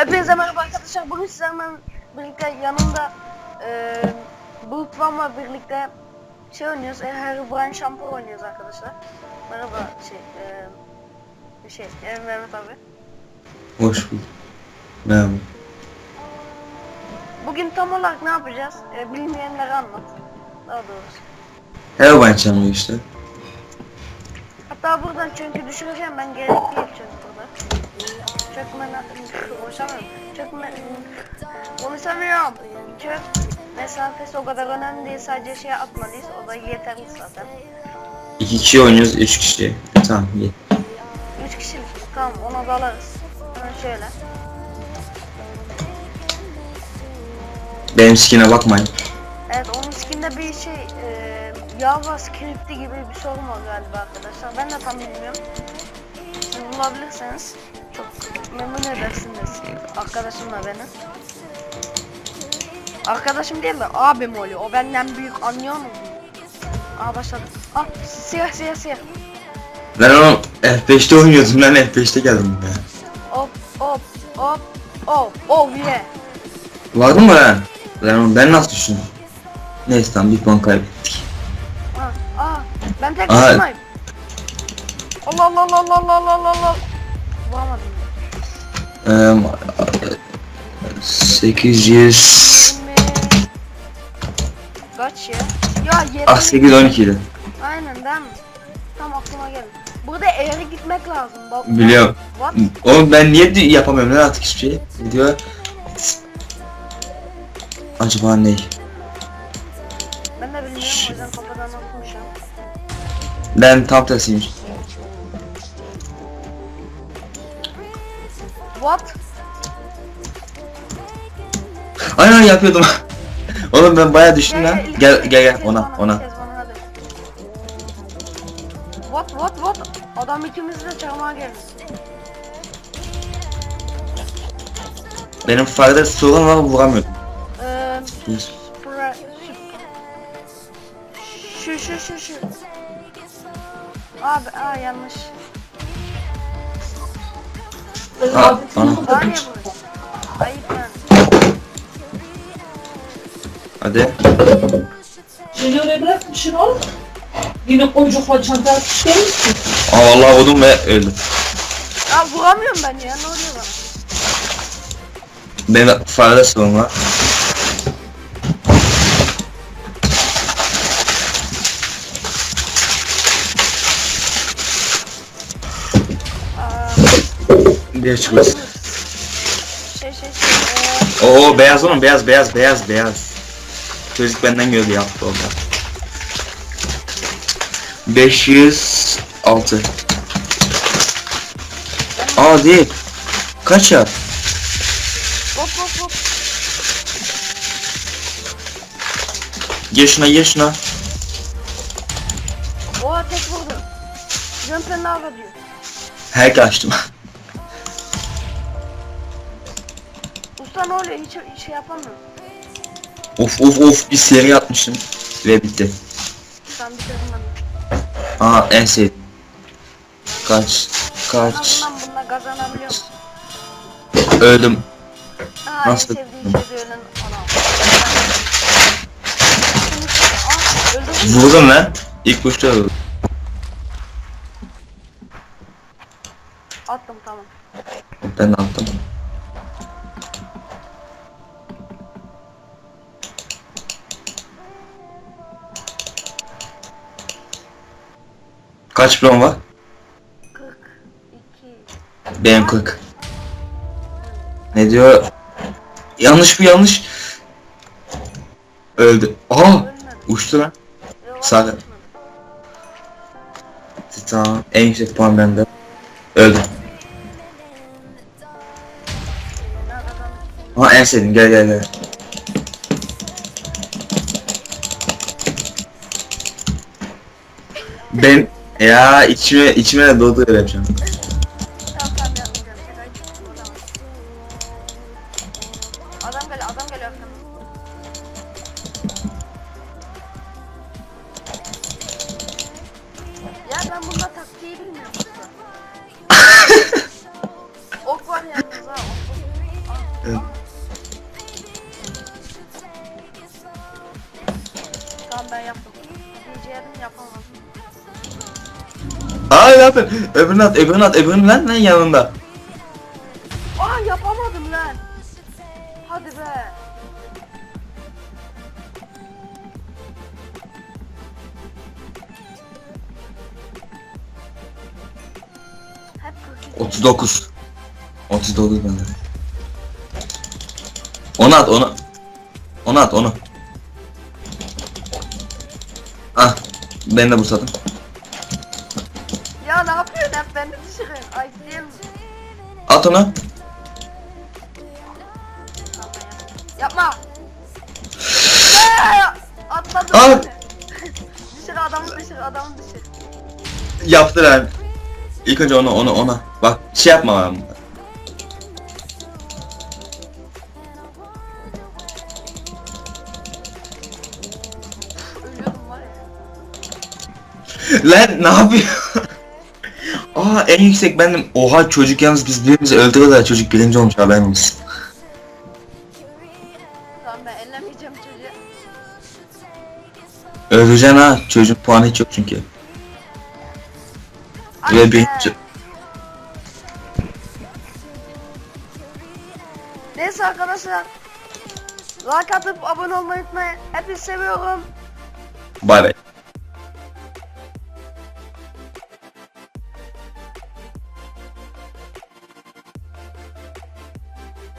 Hepinize merhaba arkadaşlar. Bugün sizlerle birlikte yanımda e, Bulutman'la birlikte şey oynuyoruz. E, Herobrine Shampoo oynuyoruz arkadaşlar. Merhaba şey e, şey e, Mehmet abi. Hoş bulduk. Merhaba. Bugün tam olarak ne yapacağız? E, bilmeyenlere anlat. Daha doğrusu. Herobrine çalıyor işte. Hatta buradan çünkü düşüreceğim ben gerek değil çünkü Çökme konuşamıyorum. Çökme konuşamıyorum. Çök mesafesi o kadar önemli değil sadece şey atmalıyız o da yeterli zaten. İki kişi oynuyoruz, üç kişi. Tamam iyi. 3 kişilik tamam ona da alırız. Hemen şöyle. Benim skin'e bakmayın. Evet onun skinde bir şey e, Java script'i gibi bir sorun var galiba arkadaşlar. Ben de tam bilmiyorum. Siz bulabilirseniz çok memnun edersiniz arkadaşımla beni. Arkadaşım değil mi? Abim oluyor. O benden büyük anlıyor mu? Aa başladı. Aa siyah siyah siyah. Ben onu F5'te oynuyordum ben F5'te geldim buraya. Hop hop hop hop hop yine. Var mı lan? Ben onu ben nasıl düşündüm? Neyse tamam bir puan kaybettik. Aa, aa ben tek başımayım. Allah Allah Allah Allah Allah Allah Allah. Bulamadım. Eee 800 Yirmi- Kaç ya? Ya yere Ah 812 idi. Aynen değil mi? Tam aklıma geldi. Burada eğri gitmek lazım. Bak, Biliyorum. What? Oğlum ben niye di- yapamıyorum lan artık hiçbir şey? Ne diyor? Acaba ne? Ben de bilmiyorum o yüzden kafadan unutmuşum. Ben tam tersiymiş. Hop. Ay ay yapıyordum. Oğlum ben bayağı düştüm lan. Gel gel gel ona ona. Hop hop hop. Adam ikimiz de çamağa geldi. Benim farda sorun var vuramıyordum. Ee, şu şu şu şu. Abi aa yanlış. Aa, ana. Ayıp lan. Hadi. Beni oraya bırakmışsın oğlum. Yine koyacaklar çanta atmış değil misin? Aa vallahi vurdum ve öldüm. Aa vuramıyorum ben ya ne oluyor bana? Benim farede sorun var. Aa, Bir çıkmaz. şey şey şey. Ee, Oo beyaz oğlum beyaz beyaz beyaz beyaz. Çocuk benden gördü yaptı orada. 506 Aa değil. Kaç ya? hop hop hop. Gir şuna. Oha tek vurdu. Jump and lava diyor. Hack açtım. Usta ne oluyor hiç, hiç şey yapamıyorum. of of of bir seri atmışım. Ve bitti. Sen bitirdim ben. Aa en sevdiğim. Kaç. Kaç. bundan kazanabiliyorum. Öldüm. Aa Nasıl? en sevdiği şey de ölen mü? Vurdum lan. İlk uçta vurdum. Attım tamam. Ben attım. Kaç blon var? 42. Benim 40. Ne diyor? Yanlış bu yanlış. Öldü. Aa! Uçtu lan. Yok, Sağ- ölmedi. Tamam. En yüksek puan bende. Öldü. Ha en sevdiğim gel gel gel. Ben ya içime içime de doğdu öyle yapacağım. Tamam tamam yapmayacağım. Şakayı çıktım o zaman. Adam geliyor adam geliyor arkamda. Ya ben bunda taktiği bilmiyorum. ok var yalnız ha. Ok. Evet. Tamam ben yaptım. DJ'den yapamadım. Aa ne yapıyorsun? Öbürünü at, öbürünü at, öbürünü lan lan yanında. Aa yapamadım lan. Hadi be. Hep 42. 39. 39 bende. Onu at, onu. Onu at, onu. Ah, ben de bursadım. Hep beni düşürün. Ay mi? At onu. Ben. Yapma. Atladım. Beni. düşür adamı düşür adamı düşür. Yaptı lan. İlk önce onu, onu, ona. Bak, şey yapma lan. Var ya. Lan ne yapıyor? Aa en yüksek bendim. Oha çocuk yalnız biz birbirimizi öldürüyorlar çocuk birinci olmuş haberin olsun. Tamam ben ellemeyeceğim çocuğu. Öleceksin ha çocuğun puanı hiç yok çünkü. Ve birinci. Neyse arkadaşlar. Like atıp abone olmayı unutmayın. Hepinizi seviyorum. Bay bay.